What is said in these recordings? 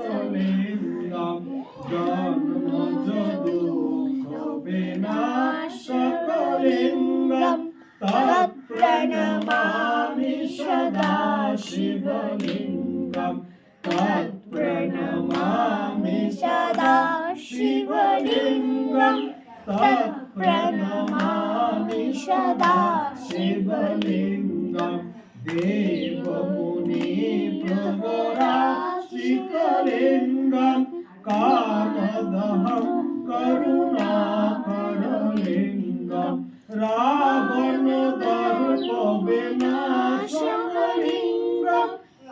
শোভিতলিঙ্গম জন্মজ দুঃখ বিনাশকলিঙ্গম তৎপ্রণমামি সদা শিবলিঙ্গম তৎপ্রণমামি সদা শিবলিঙ্গম তৎপ্রণমামি সদা শিবলিঙ্গম দেবমুনি প্রবরাশিকলিঙ্গম কামদহম করুণাকরলিঙ্গম রাবণ দর্প বিনাশকলিঙ্গম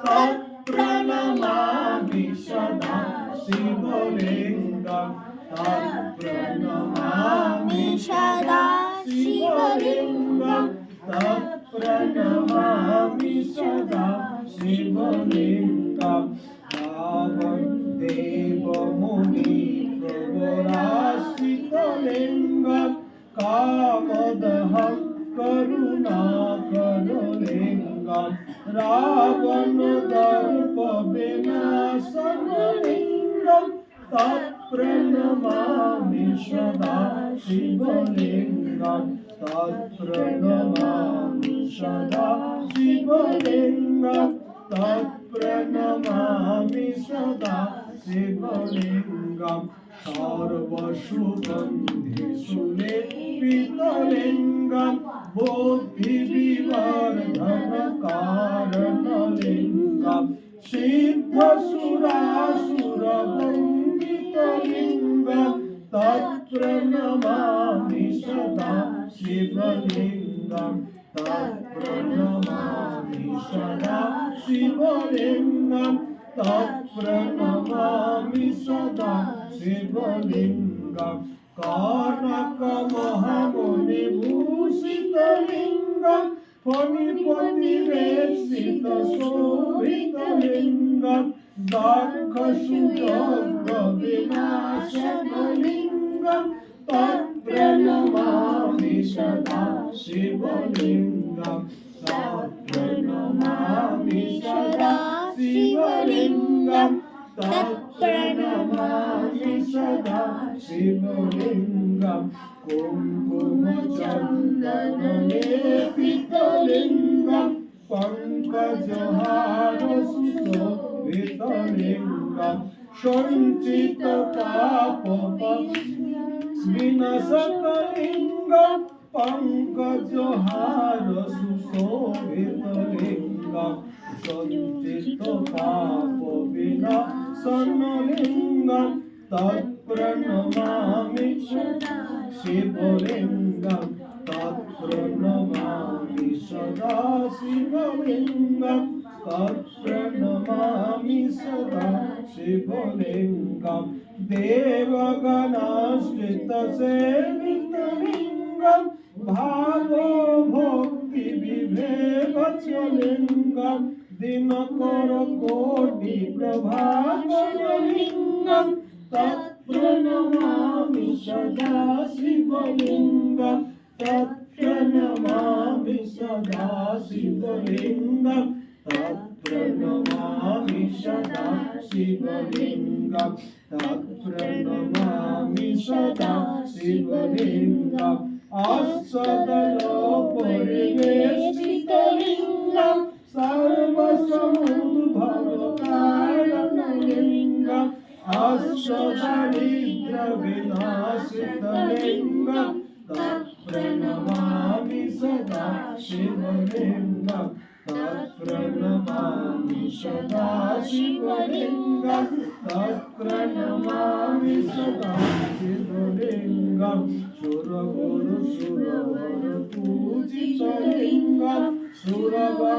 তৎপ্রণমামি সদা শিবলিঙ্গম। তৎপ্রণমামি সদা শিবলিঙ্গম। लिंगम कामदहम करुणा करो लिंगम रावण दर्प विनाशन लिंगम तत्प्रणमामि सदा शिवलिंगम तत्प्रणमामि सदा शिवलिंगम तत्प्रणमामि सदा शिवलिंगम সর্বসুগন্ধি সুলেপিতলিঙ্গম বুদ্ধি বিবর্ধন কারণলিঙ্গম সিদ্ধ সুরাসুর সদা শিবলিঙ্গম তৎপ্রণমামি সদা শিবলিঙ্গম তৎপ্রণমামি সদা শিবলিঙ্গম কনক মহামণি ভূষিতলিঙ্গম ফণিপতি বেশিত শোভিতলিঙ্গম দক্ষ সুযোগ্য বিনাশকলিঙ্গম प्रणमामि सदा शिवलिङ्गं तत्प्रणमामि सदा शिवलिङ्गं कुङ्कुमचन्दनलेपितलिङ्गं पङ्कजहारसुशोभितलिङ्गं सञ्चितपापस्मिनसकलिङ्गम् চন্দন লেপিতলিঙ্গম পঙ্কজহার সুশোভিতলিঙ্গম সঞ্চিত পাপ পাপ বিনাশনলিঙ্গম, তৎপ্রণমামি শিবলিঙ্গম, তৎপ্রণমামি সদা শিবলিঙ্গম, তৎপ্রণমামি সদা শিবলিঙ্গম। দেবগণাশ্রিত সেবিতলিঙ্গম ভাব ভক্তি বিভেদলিঙ্গম দিনকর কোটি প্রভাকরলিঙ্গম তৎপ্রণমামি সদা শিবলিঙ্গম তৎপ্রণমামি সদা শিবলিঙ্গম তৎপ্রণমামি সদা শিবলিঙ্গম তৎপ্রণমামি সদা শিবলিঙ্গম অসদল পরিবেশিতলিঙ্গম সর্বসমুদ্ভব কারণলিঙ্গম অশ্বদারিদ্র বিনাশিতলিঙ্গম তৎপ্রণমামি সদা শিবলিঙ্গম তৎপ্রণমামি সদা শিবলিঙ্গম তৎপ্রণমামি সদা শিবলিঙ্গম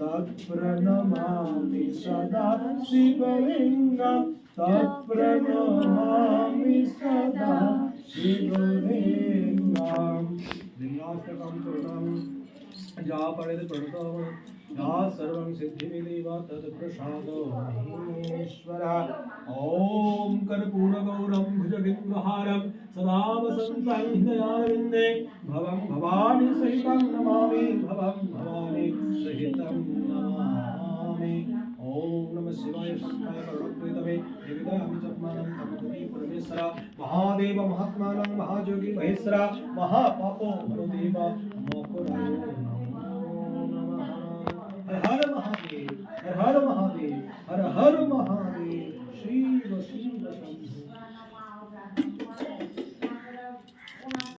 तत्प्रणमामि सदा शिवलिङ्गं। तत्प्रणमामि सदा शिवलिङ्गं। लिंगाष्टकं पढ़ता हूँ जहाँ पढ़े थे पढ़ता या सर्वं सिद्धिविदेव तत्प्रसादो महेश्वर। ॐ कर्पूरगौरं सदा वसन्तं हृदयारविन्दे भवं भवानी सहितं नमामि, भवं भवानी सहितं नमामि। ॐ नमः शिवाय शिवाय करुणप्रीतमे देविदामि जन्मानं तमोदि परमेश्वर। महादेव महात्मानं महायोगी महेश्वर महापापो मरुदेव मोकुरायो हर हर महा